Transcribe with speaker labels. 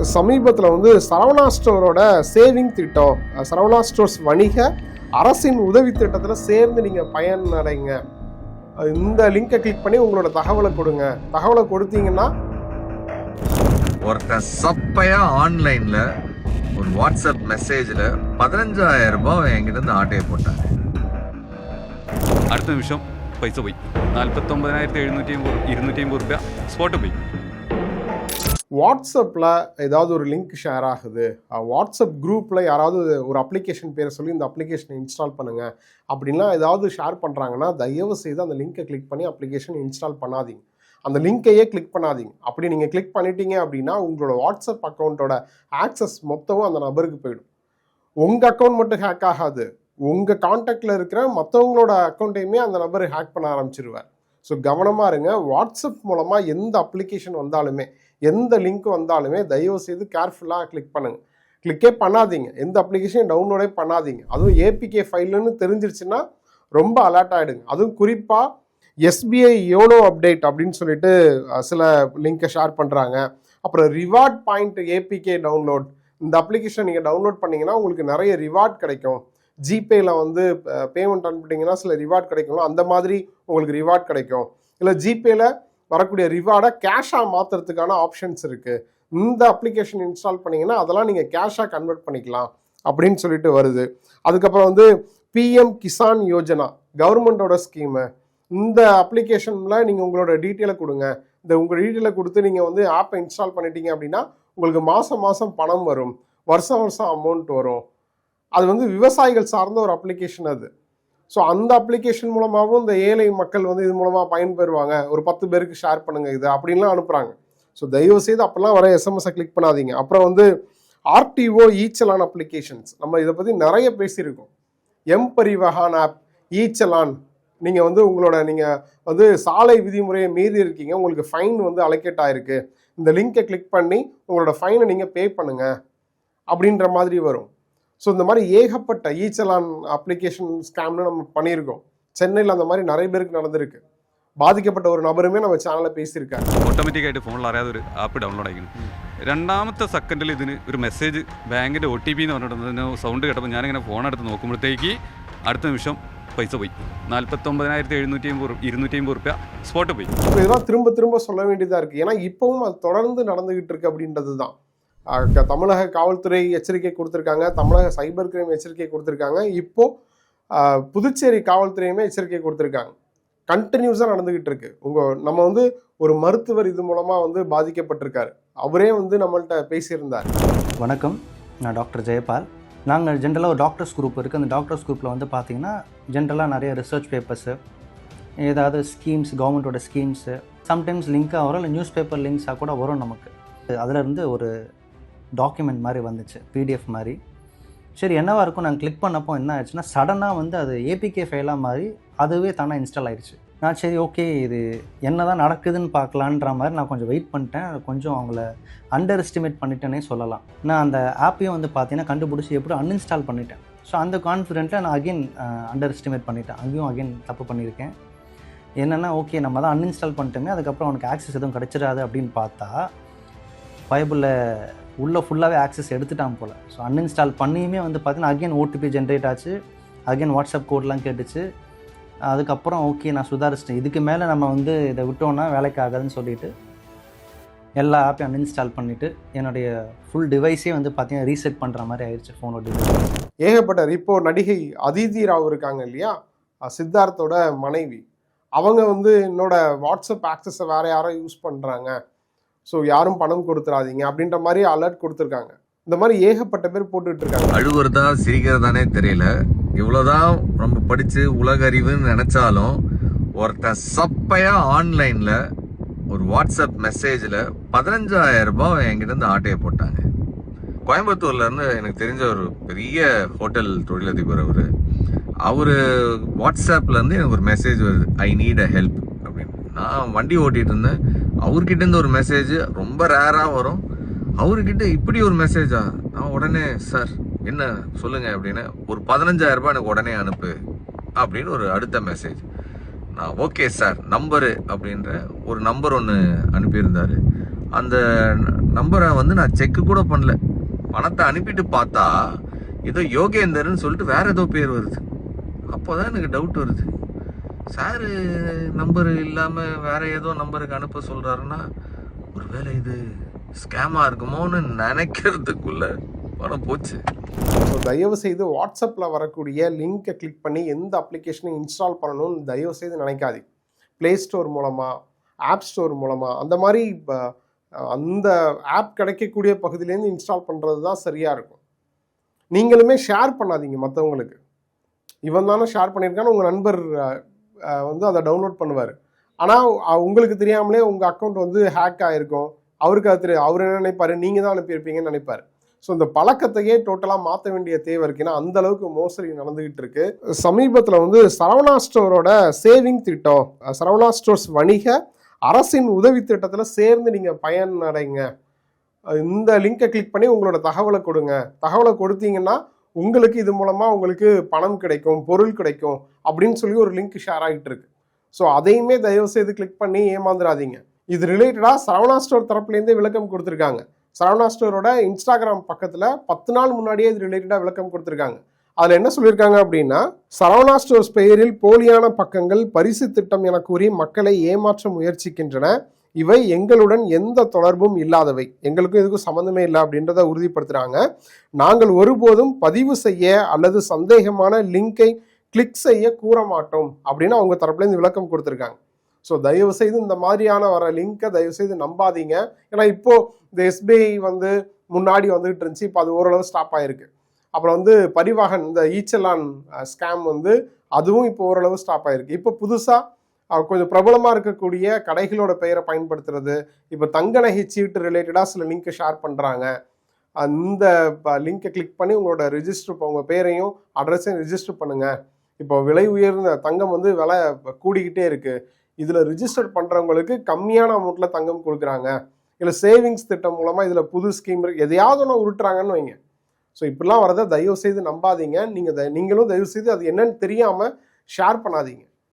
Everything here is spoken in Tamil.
Speaker 1: சமீபத்தில் வந்து சரவணா ஸ்டோரோட சேவிங் திட்டம் அஹ் சரவணா ஸ்டோர்ஸ் வணிக அரசின் உதவி திட்டத்தில் சேர்ந்து நீங்கள் பயனடைங்க அஹ் இந்த லிங்கை கிளிக் பண்ணி உங்களோட தகவலை கொடுங்க தகவலை கொடுத்தீங்கன்னா
Speaker 2: ஒருத்தன் சப்பையா ஆன்லைன்ல ஒரு வாட்ஸ்அப் மெசேஜ்ல பதினஞ்சாயிரம் ரூபாய் என்கிட்ட இருந்து ஆட்டையை போட்டாங்க
Speaker 3: അടുത്ത നിമിഷം പൈസ പോയി നാൽപ്പത്തൊമ്പതിനായിരത്തി എഴുന്നൂറ്റി അമ്പത് ഇരുന്നൂറ്റി അമ്പത് റുപ്യ സ്പോട്ട് പോയി
Speaker 1: வாட்ஸ்அப்பில் ஏதாவது ஒரு லிங்க் ஷேர் ஆகுது. வாட்ஸ்அப் குரூப்பில் யாராவது ஒரு அப்ளிகேஷன் பேரை சொல்லி இந்த அப்ளிகேஷனை இன்ஸ்டால் பண்ணுங்கள் அப்படின்லாம் ஏதாவது ஷேர் பண்ணுறாங்கன்னா தயவு செய்து அந்த லிங்கை கிளிக் பண்ணி அப்ளிகேஷன் இன்ஸ்டால் பண்ணாதீங்க. அந்த லிங்கையே கிளிக் பண்ணாதீங்க. அப்படி நீங்கள் கிளிக் பண்ணிட்டீங்க அப்படின்னா உங்களோட வாட்ஸ்அப் அக்கௌண்ட்டோட ஆக்சஸ் மொத்தமும் அந்த நபருக்கு போயிடும். உங்கள் அக்கௌண்ட் மட்டும் ஹேக் ஆகாது. உங்கள் காண்டாக்டில் இருக்கிற மற்றவங்களோட அக்கௌண்ட்டையுமே அந்த நபர் ஹேக் பண்ண ஆரம்பிச்சிருவார். ஸோ கவனமாக இருங்க. வாட்ஸ்அப் மூலமாக எந்த அப்ளிகேஷன் வந்தாலுமே எந்த லிங்க் வந்தாலுமே தயவு செய்து கேர்ஃபுல்லாக கிளிக் பண்ணுங்கள் கிளிக்கே பண்ணாதீங்க. எந்த அப்ளிகேஷனையும் டவுன்லோடே பண்ணாதீங்க. அதுவும் ஏபிகே ஃபைல்னு தெரிஞ்சிருச்சுன்னா ரொம்ப அலர்ட் ஆகிடுங்க அதுவும் குறிப்பாக எஸ்பிஐ யோனோ அப்டேட் அப்படின்னு சொல்லிட்டு சில லிங்கை ஷேர் பண்ணுறாங்க அப்புறம் ரிவார்ட் பாயிண்ட் ஏபிகே டவுன்லோட் இந்த அப்ளிகேஷன் நீங்கள் டவுன்லோட் பண்ணீங்கன்னா உங்களுக்கு நிறைய ரிவார்ட் கிடைக்கும். ஜிபேயில் வந்து பேமெண்ட் அனுப்பிட்டீங்கன்னா சில ரிவார்ட் கிடைக்கும் அந்த மாதிரி உங்களுக்கு ரிவார்ட் கிடைக்கும். இல்லை ஜிபேல வரக்கூடிய ரிவார்டை கேஷாக மாற்றுறதுக்கான ஆப்ஷன்ஸ் இருக்குது இந்த அப்ளிகேஷன் இன்ஸ்டால் பண்ணீங்கன்னா அதெல்லாம் நீங்கள் கேஷாக கன்வெர்ட் பண்ணிக்கலாம் அப்படின்னு சொல்லிட்டு வருது. அதுக்கப்புறம் வந்து பிஎம் கிசான் யோஜனா கவர்மெண்டோட ஸ்கீமு இந்த அப்ளிகேஷனில் நீங்கள் உங்களோட டீட்டெயிலை கொடுங்க. இந்த உங்கள் டீட்டெயிலை கொடுத்து நீங்கள் வந்து ஆப்பை இன்ஸ்டால் பண்ணிட்டீங்க அப்படின்னா உங்களுக்கு மாதம் மாதம் பணம் வரும். வருஷம் வருஷம் அமௌண்ட் வரும். அது வந்து விவசாயிகள் சார்ந்த ஒரு அப்ளிகேஷன் அது. ஸோ அந்த அப்ளிகேஷன் மூலமாகவும் இந்த ஏழை மக்கள் வந்து இது மூலமாக பயன்பெறுவாங்க. ஒரு பத்து பேருக்கு ஷேர் பண்ணுங்க இது அப்படின்லாம் அனுப்புகிறாங்க ஸோ தயவு செய்து அப்போல்லாம் வர எஸ்எம்எஸை கிளிக் பண்ணாதீங்க. அப்புறம் வந்து ஆர்டிஓ ஈச்சலான் அப்ளிகேஷன்ஸ் நம்ம இதை பற்றி நிறைய பேசியிருக்கோம். M Parivahan app eChallan. நீங்கள் வந்து உங்களோட நீங்கள் வந்து சாலை விதிமுறையை மீறி இருக்கீங்க. உங்களுக்கு ஃபைன் வந்து அலோகேட் ஆயிருக்கு. இந்த லிங்கை கிளிக் பண்ணி உங்களோட ஃபைனை நீங்கள் பே பண்ணுங்க. அப்படின்ற மாதிரி வரும். ஸோ இந்த மாதிரி ஏகப்பட்ட ஈச்சலான் அப்ளிகேஷன் ஸ்கேம்னு நம்ம பண்ணியிருக்கோம் சென்னையில் அந்த மாதிரி நிறைய பேருக்கு நடந்திருக்கு பாதிக்கப்பட்ட ஒரு நபருமே நம்ம சேனலில் பேசியிருக்காரு
Speaker 3: ഓട്ടോമാറ്റിക്കായിട്ട് ഫോണിൽ അറിയാതെ ഒരു ആപ്പ് ഡൗൺലോഡ് ആയിരിക്കുന്നു രണ്ടാമത്തെ സെക്കൻഡിൽ ഇതിന് ഒരു മെസ്സേജ് ബാങ്കിൻ്റെ ഒ ടി പി എന്ന് പറഞ്ഞിട്ട് സൗണ്ട് കേട്ടപ്പോൾ ഞാനിങ്ങനെ ഫോൺ എടുത്ത് നോക്കുമ്പോഴത്തേക്ക് അടുത്ത നിമിഷം പൈസ പോയി നാൽപ്പത്തൊമ്പതിനായിരത്തി എഴുന്നൂറ്റി അമ്പത് ഇരുന്നൂറ്റി അമ്പത് റുപ്യ സ്പോട്ട് പോയി
Speaker 1: இப்போ இதெல்லாம் திரும்ப திரும்ப சொல்ல வேண்டியதாக இருக்குது ஏன்னா இப்பவும் அது தொடர்ந்து நடந்துகிட்டு இருக்கு அப்படின்றது தான் அஹ் க- தமிழக காவல்துறை எச்சரிக்கை கொடுத்துருக்காங்க. தமிழக சைபர் கிரைம் எச்சரிக்கை கொடுத்துருக்காங்க. இப்போ புதுச்சேரி காவல்துறையுமே எச்சரிக்கை கொடுத்துருக்காங்க. கண்டினியூஸாக நடந்துகிட்டு இருக்கு உங்கள் நம்ம வந்து ஒரு மருத்துவர் இது மூலமாக வந்து பாதிக்கப்பட்டிருக்காரு. அவரே வந்து நம்மள்கிட்ட பேசியிருந்தார்.
Speaker 4: வணக்கம். நான் டாக்டர் ஜெயபால். நாங்கள் ஜென்ரலாக ஒரு டாக்டர்ஸ் குரூப் இருக்குது அந்த டாக்டர்ஸ் குரூப்பில் வந்து பார்த்தீங்கன்னா ஜென்ரலாக நிறைய ரிசர்ச் பேப்பர்ஸு ஏதாவது ஸ்கீம்ஸ் கவர்மெண்ட்டோட ஸ்கீம்ஸு சம்டைம்ஸ் லிங்காக வரும். இல்லை நியூஸ் பேப்பர் லிங்க்ஸாக கூட வரும் நமக்கு. அதிலிருந்து ஒரு டாக்குமெண்ட் மாதிரி வந்துச்சு பிடிஎஃப் மாதிரி. சரி என்னவாக இருக்கும்? நாங்கள் கிளிக் பண்ணப்போ என்ன ஆச்சுன்னா சடனாக வந்து அது ஏபிகே ஃபைலாக மாதிரி அதுவே தானே இன்ஸ்டால் ஆயிடுச்சு நான் சரி ஓகே இது என்ன தான் நடக்குதுன்னு பார்க்கலான்ற மாதிரி நான் கொஞ்சம் வெயிட் பண்ணிட்டேன். கொஞ்சம் அவங்கள அண்டர் எஸ்டிமேட் பண்ணிட்டேனே சொல்லலாம். நான் அந்த ஆப்பையும் வந்து பார்த்தீங்கன்னா கண்டுபிடிச்சி எப்படி அன்இன்ஸ்டால் பண்ணிட்டேன். ஸோ அந்த கான்ஃபிடென்ட்டில் நான் அகைன் அண்டர் எஸ்டிமேட் பண்ணிட்டேன். அங்கேயும் அகைன் தப்பு பண்ணியிருக்கேன். என்னென்னா ஓகே நம்ம தான் அன்இன்ஸ்டால் பண்ணிட்டோமே அதுக்கப்புறம் அவனுக்கு ஆக்சஸ் எதுவும் கிடச்சிடாது அப்படின்னு பார்த்தா பைபிளில் உள்ளே ஃபுல்லாகவே ஆக்சஸ் எடுத்துட்டான் போல். ஸோ அன்இன்ஸ்டால் பண்ணியுமே வந்து பார்த்தீங்கன்னா அகைன் ஓடிபி ஜென்ரேட் ஆச்சு. அகைன் வாட்ஸ்அப் கோட்லாம் கேட்டுச்சு. அதுக்கப்புறம் ஓகே நான் சுதாரிச்சிட்டேன். இதுக்கு மேலே நம்ம வந்து இதை விட்டோன்னா வேலைக்கு ஆகாதுன்னு சொல்லிட்டு எல்லா ஆப்பையும் அன்இன்ஸ்டால் பண்ணிவிட்டு என்னுடைய ஃபுல் டிவைஸே வந்து பார்த்தீங்கன்னா ரீசெட் பண்ணுற மாதிரி ஆயிடுச்சு ஃபோனோட டிவைஸ்
Speaker 1: ஏகப்பட்ட இப்போ நடிகை அதிதி ராவ் இருக்காங்க இல்லையா? சித்தார்த்தோட மனைவி. அவங்க வந்து என்னோட வாட்ஸ்அப் ஆக்சஸை வேறு யாரோ யூஸ் பண்ணுறாங்க ஸோ யாரும் பணம் கொடுத்துறாதீங்க அப்படின்ற மாதிரி அலர்ட் கொடுத்துருக்காங்க. இந்த மாதிரி ஏகப்பட்ட பேர் போட்டுட்டு இருக்காங்க
Speaker 2: அழுவுறதா சிரிக்கிறதானே தெரியல. இவ்வளோதான் நம்ம படித்து உலக அறிவுன்னு நினச்சாலும் ஒருத்தன் சப்பையா ஆன்லைனில் ஒரு வாட்ஸ்அப் மெசேஜில் பதினஞ்சாயிரம் ரூபாய் என்கிட்ட இருந்து ஆட்டையை போட்டாங்க. கோயம்புத்தூர்ல இருந்து எனக்கு தெரிஞ்ச ஒரு பெரிய ஹோட்டல் தொழிலதிபர் அவர். அவர் வாட்ஸ்அப்லேருந்து எனக்கு ஒரு மெசேஜ் வருது ஐ நீட் அ ஹெல்ப் அப்படின்னு. நான் வண்டி ஓட்டிகிட்டு இருந்தேன். அவர்கிட்ட இருந்து ஒரு மெசேஜ் ரொம்ப ரேராக வரும். அவர்கிட்ட இப்படி ஒரு மெசேஜா நான் உடனே சார் என்ன சொல்லுங்க? அப்படின்னு ஒரு பதினஞ்சாயிரம் ரூபாய் எனக்கு உடனே அனுப்பு அப்படின்னு ஒரு அடுத்த மெசேஜ் நான் ஓகே சார் நம்பரு அப்படின்ற ஒரு நம்பர் ஒன்று அனுப்பியிருந்தாரு. அந்த நம்பரை வந்து நான் செக் கூட பண்ணல. பணத்தை அனுப்பிட்டு பார்த்தா ஏதோ யோகேந்தர்னு சொல்லிட்டு வேற ஏதோ பேர் வருது. அப்போதான் எனக்கு டவுட் வருது. சாரு நம்பர் இல்லாமல் வேற ஏதோ நம்பருக்கு அனுப்ப சொல்கிறாருன்னா ஒருவேளை இது ஸ்கேமாக இருக்குமோன்னு நினைக்கிறதுக்குள்ள பணம் போச்சு.
Speaker 1: ஸோ தயவு செய்து வாட்ஸ்அப்பில் வரக்கூடிய லிங்கை கிளிக் பண்ணி எந்த அப்ளிகேஷனையும் இன்ஸ்டால் பண்ணணும்னு தயவு செய்து நினைக்காது ப்ளே ஸ்டோர் மூலமாக ஆப் ஸ்டோர் மூலமாக அந்த மாதிரி இப்போ அந்த ஆப் கிடைக்கக்கூடிய பகுதியிலேருந்து இன்ஸ்டால் பண்ணுறது தான் சரியாக இருக்கும். நீங்களுமே ஷேர் பண்ணாதீங்க மற்றவங்களுக்கு இவன் தானே ஷேர் பண்ணியிருக்கான்னு உங்கள் நண்பர் வந்து அதை டவுன்லோட் பண்ணுவார். ஆனால் உங்களுக்கு தெரியாமலே உங்கள் அக்கௌண்ட் வந்து ஹேக் ஆகிருக்கும் அவருக்கு அது தெரியும் அவர் என்ன நினைப்பார்? நீங்கள் தான் அனுப்பியிருப்பீங்கன்னு நினைப்பார். ஸோ இந்த பழக்கத்தையே டோட்டலாக மாற்ற வேண்டிய தேவை இருக்குன்னா அந்த அளவுக்கு மோசடி நடந்துகிட்டு இருக்கு. சமீபத்தில் வந்து சரவணா ஸ்டோரோட சேவிங் திட்டம் சரவணா ஸ்டோர்ஸ் வணிக அரசின் உதவி திட்டத்தில் சேர்ந்து நீங்கள் பயனடைங்க. அடைங்க இந்த லிங்கை கிளிக் பண்ணி உங்களோட தகவலை கொடுங்க. தகவலை கொடுத்தீங்கன்னா உங்களுக்கு இது மூலமாக உங்களுக்கு பணம் கிடைக்கும் பொருள் கிடைக்கும். அப்படின்னு சொல்லி ஒரு லிங்க் ஷேர் ஆகிட்டு இருக்கு. ஸோ அதையுமே தயவு செய்து கிளிக் பண்ணி ஏமாந்துடாதீங்க இது ரிலேட்டடாக சரவணா ஸ்டோர் தரப்புலேருந்தே விளக்கம் கொடுத்துருக்காங்க. சரவணா ஸ்டோரோட இன்ஸ்டாகிராம் பக்கத்தில் பத்து நாள் முன்னாடியே இது ரிலேட்டடாக விளக்கம் கொடுத்துருக்காங்க. அதில் என்ன சொல்லியிருக்காங்க அப்படின்னா சரவணா ஸ்டோர்ஸ் பெயரில் போலியான பக்கங்கள் பரிசு திட்டம் என கூறி மக்களை ஏமாற்ற முயற்சிக்கின்றன. இவை எங்களுடன் எந்த தொடர்பும் இல்லாதவை. எங்களுக்கும் இதுக்கும் சம்மந்தமே இல்லை அப்படின்றத உறுதிப்படுத்துகிறாங்க நாங்கள் ஒருபோதும் பதிவு செய்ய அல்லது சந்தேகமான லிங்கை கிளிக் செய்ய கூற மாட்டோம் அப்படின்னு அவங்க தரப்புலேருந்து விளக்கம் கொடுத்துருக்காங்க. ஸோ தயவு செய்து இந்த மாதிரியான வர லிங்கை தயவு செய்து நம்பாதீங்க. ஏன்னா இப்போ இந்த எஸ்பிஐ வந்து முன்னாடி வந்துகிட்டு இருந்துச்சு. இப்போ அது ஓரளவு ஸ்டாப் ஆயிருக்கு. அப்புறம் வந்து பரிவாகன் இந்த ஈச்சலான் ஸ்கேம் வந்து அதுவும் இப்போ ஓரளவு ஸ்டாப் ஆயிருக்கு. இப்போ புதுசாக கொஞ்சம் பிரபலமாக இருக்கக்கூடிய கடைகளோட பெயரை பயன்படுத்துறது இப்போ தங்க நகை சீட்டு ரிலேட்டடாக சில லிங்க்கை ஷேர் பண்ணுறாங்க அந்த லிங்கை கிளிக் பண்ணி உங்களோட ரிஜிஸ்டர் இப்போ உங்கள் பேரையும் அட்ரஸையும் ரிஜிஸ்டர் பண்ணுங்கள் இப்போ விலை உயர்ந்த தங்கம் வந்து விலை கூடிக்கிட்டே இருக்குது இதில் ரிஜிஸ்டர் பண்ணுறவங்களுக்கு கம்மியான அமௌண்ட்டில் தங்கம் கொடுக்குறாங்க. இல்லை சேவிங்ஸ் திட்டம் மூலமாக இதில் புது ஸ்கீம் இருக்கு எதையாவது ஒன்று உருட்டுறாங்கன்னு வைங்க. ஸோ இப்படிலாம் வரதை தயவு செய்து நம்பாதீங்க. நீங்கள் த நீங்களும் தயவு செய்து அது என்னன்னு தெரியாமல் ஷேர் பண்ணாதீங்க.